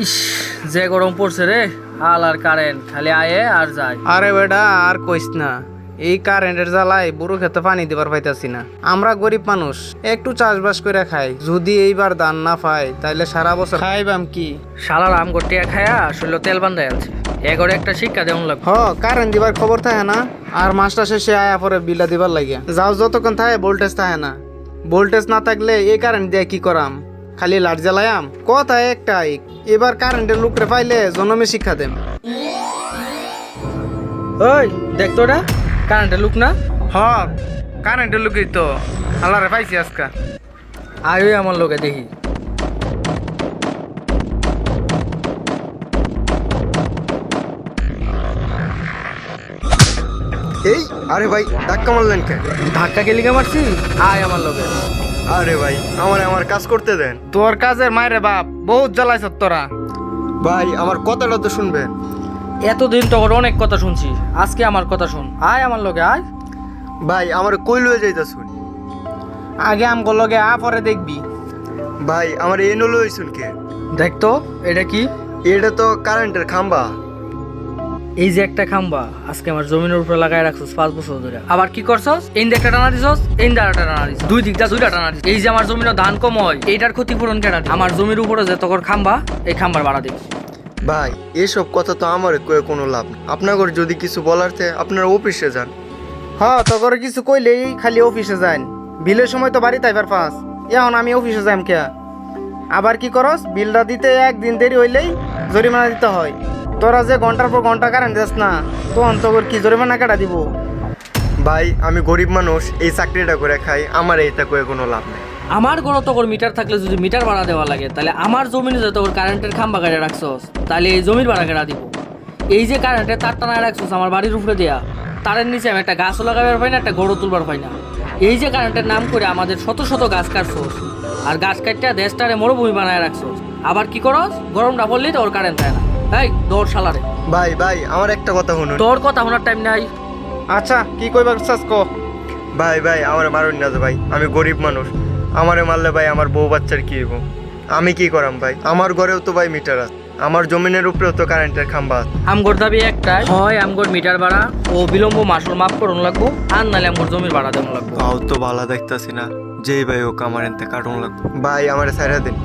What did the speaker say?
ইস যে গরম পড়ছে রে হাল আর কারেন্ট খালি আয়ে আর যায়। আরে বেটা আর কইস না এই কারেন্টের জ্বালায় বুড়ো খেতে পানি দিবার পাইতাছি না। আমরা গরিব মানুষ একটু চাষবাস করে খাই যদি এইবার দান না পাই তাইলে সারা বছর খাইবাম কি? শালার আম গটিয়া খায়া শরীর তেল বান্ধায় আছে এগরে একটা শিক্ষা দেওয়ান লাগবে হ কারেন্ট দিবার খবর থাকে না আর মাসটা শেষে আয়া পরে বিলা দিবার লাগে যাও যতক্ষণ থাকে ভোল্টেজ থাকে না। ভোল্টেজ না থাকলে এই কারেন্ট দিয়ে কি করাম? খালি লাইট জ্বালায়াম। কথা একটাই এবার কারেন্টের লুকরে পাইলে জনমে শিক্ষা দেম। ওই দেখতো ওটা কারেন্টের লুক না? হ কারেন্টের লুকই তো আল্লাহরে পাইছি আজকা। আয়ই আমার লোকে দেখি। এই আরে ভাই ধাক্কা মারলেন কে? ধাক্কা গেলিকে মারছি? আয় আমার লোকে। আরে ভাই আমার আমার কাজ করতে দেন। তোর কাজের মায়ের বাপ বহুত জ্বালাইছ তোরা। ভাই আমার কথাটা তো শুনবেন। এতদিন তো ওর অনেক কথা শুনছি আজকে আমার কথা শুন। আয় আমার লোকে আয়। ভাই আমার কই লয়ে যাইতা শুন আগে আম লগে আ পরে দেখবি। ভাই আমার এই নলো শুন কে দেখতো এটা কি? এটা তো কারেন্টের খাম্বা। এই যে একটা খাম্বা আজকে আমার জমিনের উপরে লাগাই রাখছস পাঁচ বছর ধরে। আবার কি করছস? এই একটা টানা দিছস এই একটা টানা দিছস। দুই দিকটা দুইটা টানা দিছস। এই যে আমার জমির ধান কম হয় এইটার ক্ষতিপূরণ কেনা আমার জমির উপরে যে তখন খাম্বা এই খাম্বার ভাড়া দিবি। ভাই এসব কথা তো আমার কয়ে কোনো লাভ নেই। আপনাদের যদি কিছু বলার থে আপনারা অফিসে যান। হ তো করে কিছু কইলেই খালি অফিসে যান বিলের সময় তো বাড়িতে আইবার পাস এখন আমি অফিসে যাম কে? আবার কি করস? বিলটা দিতে একদিন দেরি হইলেই জরিমানা দিতে হয়। তোরা যে ঘণ্টার পর ঘণ্টা কারেন্ট দিস না তো অন্তগর কি জরিমানা কাটা দিব? ভাই আমি গরিব মানুষ এই চাকরিটা করে খাই আমার এইটা কয়ে কোনো লাভ নেই। আমার গড় তখন মিটার থাকলে যদি মিটার ভাড়া দেওয়া লাগে তাহলে আমার জমিনে যে তোর কারেন্টের খাম্বা গাড়ি রাখছস তাহলে এই জমির ভাড়া কেনা দিব। এই যে কারেন্টের তার টানা রাখছস আমার বাড়ির উপরে দেয়া তারের নিচে আমি একটা গাছও লাগাবার পাই না একটা গড়ও তুলবার পাই না। এই যে কারেন্টের নাম করে আমাদের শত শত গাছ কাটছস আর গাছ কাটতে দেশটারে মরুভূমি বানায় রাখছস। আবার কি করস? গরমটা পড়লেই তোর কারেন্ট থাকে না। এই দৌড় শালারে। ভাই ভাই আমার একটা কথা শুনুন। তোর কথা শোনার টাইম নাই। আচ্ছা কি কইবার চাস কো? ভাই ভাই আমার মারুন না তো ভাই আমি গরিব মানুষ। আমারে মারলে ভাই আমার বউ বাচ্চার কি হইব? আমি কি করাম ভাই? আমার ঘরেও তো ভাই মিটার আছে। আমার জমিনের উপরেও তো কারেন্টের খাম্বা আছে। আমগর দাবি একটাই হয় আমগর মিটার ভাড়া ও বিলম্ব মাসুল মাফ করুন লাগবো আর নালে আমগর জমির ভাড়া দেওয়া লাগবো। তাও তো ভালো দেখতাছি না। যেই ভাই হোক আমার এনতে কাটুন লাগবে। ভাই আমার ছাড়া দিন।